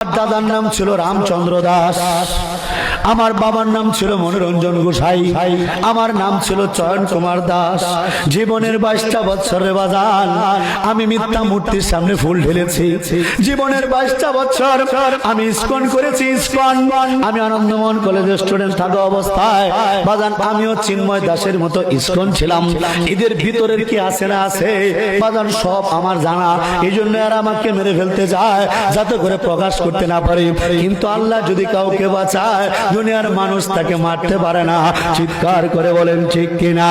দাদার নাম ছিল রামচন্দ্র দাস। আমার বাবার নাম ছিল মনোরঞ্জন গোসাই। আমার নাম ছিল চয়ন কুমার দাস। জীবনের বাইশটা বছরের বাজান, আমি মিথ্যা মূর্তির সামনে ফুল ঢেলেছি। জীবনের বাইশটা বছর আমি ইস্কন করেছি, ইস্কন। আমি আনন্দমোহন কলেজের স্টুডেন্ট থাকা অবস্থায়, বাজান, আমিও চিন্ময় দাসের মতো ইস্কন ছিলাম। এদের ভিতরের কি আছে না আছে, বাজান, সব আমার জানা। এই জন্য আর আমাকে মেরে ফেলতে যায় যাতে করে প্রকাশ করতে না পারি, কিন্তু আল্লাহ যদি কাউকে বাঁচায়, দুনিয়ার মানুষ তাকে মারতে পারে না। চিৎকার করে বলেন, ঠিক কিনা?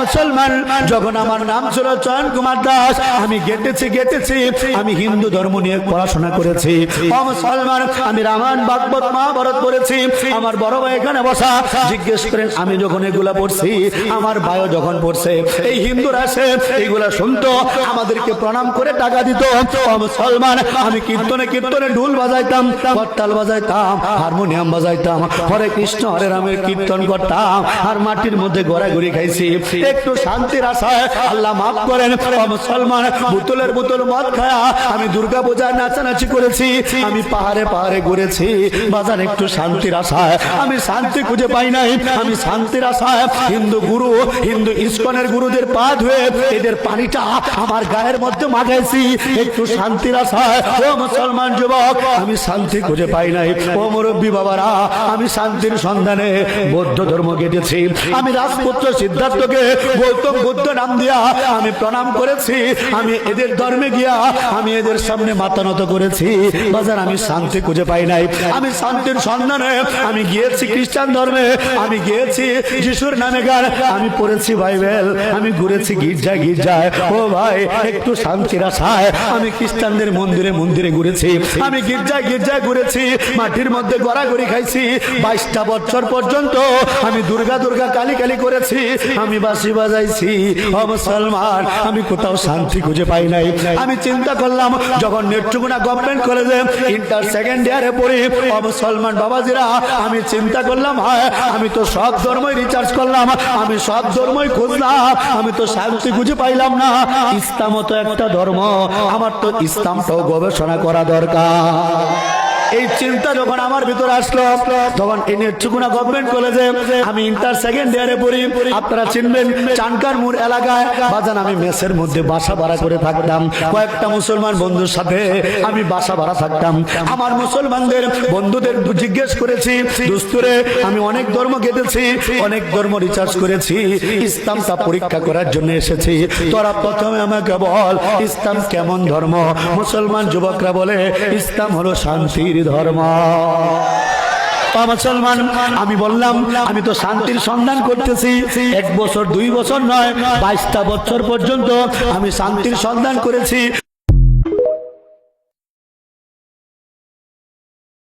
মুসলমান, যখন আমার নাম ছিল চয়ন কুমার দাস, আমি গেটেছি গেটেছি, আমি হিন্দু ধর্ম নিয়ে পড়াশোনা করেছি। ও মুসলমান, আমি রামায়ণ, ভাগবত, মহাভারত পড়েছি। আমার বড় ভাই এখানে বসা, জিজ্ঞেস করেন, আমি যখন এগুলা পড়ছি, আমার ভাইও যখন পড়ছে, এই হিন্দুরা সে এইগুলা শুনতো, আমাদেরকে প্রণাম করে টাকা দিত। ও মুসলমান, আমি কীর্তনে কীর্তনে ঢুল বাজাইতাম করতাল বাজাইতাম, হারমোনিয়াম বাজাইতাম, হরে কৃষ্ণ, হরে রামের কীর্তন করতাম, আর মাটির মধ্যে ঘোরাঘুরি খাইছি। একটু শান্তির আশায় আল্লাহ মাফ করেন। মুসলমান, বোতলের বোতল মদ খায়া আমি দুর্গা পূজায় নাচানাচি করেছি। আমি পাহাড়ে পাহাড়ে ঘুরেছি। বাজার একটু শান্তির আশায়। আমি শান্তি খুঁজে পাই নাই। আমি শান্তির আশায় হিন্দু গুরু, হিন্দু ইস্কনের গুরুদের পা ধুয়ে এদের পানিটা আমার গায়ের মধ্যে মাখাইছি। একটু শান্তির আশায়। ও মুসলমান যুবক, আমি শান্তি খুঁজে পাই নাই। ও মুরব্বী বাবারা, আমি শান্তির সন্ধানে বৌদ্ধ ধর্ম কেটেছি আমি রাজপুত্র সিদ্ধার্থকে গৌতম বুদ্ধ নাম দিয়া আমি প্রণাম করেছি, আমি এদের ধর্মে গিয়া আমি এদের সামনে মাথা নত করেছি। বাজার, আমি শান্তি খুঁজে পাই নাই। আমি শান্তির সন্ধানে আমি গিয়েছি খ্রিস্টান ধর্মে, আমি গিয়েছি যিশুর নামে গান, আমি পড়েছি বাইবেল, আমি ঘুরেছি গির্জা, গির্জায়। ও ভাই, একটু শান্তির আশায় আমি খ্রিস্টানদের মন্দিরে মন্দিরে ঘুরেছি। আমি গির্জায় গির্জায় ঘুরেছি, মাটির মধ্যে গড়াগড়ি খাইছি। বাইশটা বছর পর্যন্ত আমি দুর্গা দুর্গা কালী কালী করেছি। আমি বাঁশি বাজাইছি। ও মুসলমান, আমি কোথাও শান্তি খুঁজে পাই নাই। আমি চিন্তা করলাম যখন নেত্রকোনা গভর্নমেন্ট কলেজে ইন্টার সেকেন্ড ইয়ারে পড়ি। ও মুসলমান বাবাজিরা, আমি চিন্তা করলাম হ্যাঁ আমি তো সব ধর্মই রিচার্জ করলাম, আমি সব ধর্মই খুঁজলাম, আমি তো শান্তি খুঁজে পাইলাম না। ইসলাম তো একটা ধর্ম, আমার তো ইসলামটাও গবেষণা করা দরকার। এই চিন্তা যখন আমার ভিতরে আসলো, তখন নেত্রকোনা গভর্নমেন্ট কলেজে আমি ইন্টার সেকেন্ড ইয়ারে পড়ি। আপনারা চিনবেন, চানকার মোড় এলাকায় বাজান আমি মেসের মধ্যে বাসা ভাড়া করে থাকতাম। কয়েকটা মুসলমান বন্ধুর সাথে আমি বাসা ভাড়া থাকতাম। আমার মুসলমানদের বন্ধুদের জিজ্ঞেস করেছি, দুস্তুরে, আমি অনেক ধর্ম কেটেছি অনেক ধর্ম রিচার্জ করেছি, ইসলামটা পরীক্ষা করার জন্য এসেছি। তোরা প্রথমে আমাকে বল, ইসলাম কেমন ধর্ম? মুসলমান যুবকরা বলে, ইসলাম হলো শান্তির ধর্ম মুসলমান, আমি বললাম, আমি তো শান্তির সন্ধান করতেছি। এক বছর, দুই বছর নয়, বাইশটা বছর পর্যন্ত আমি শান্তির সন্ধান করেছি।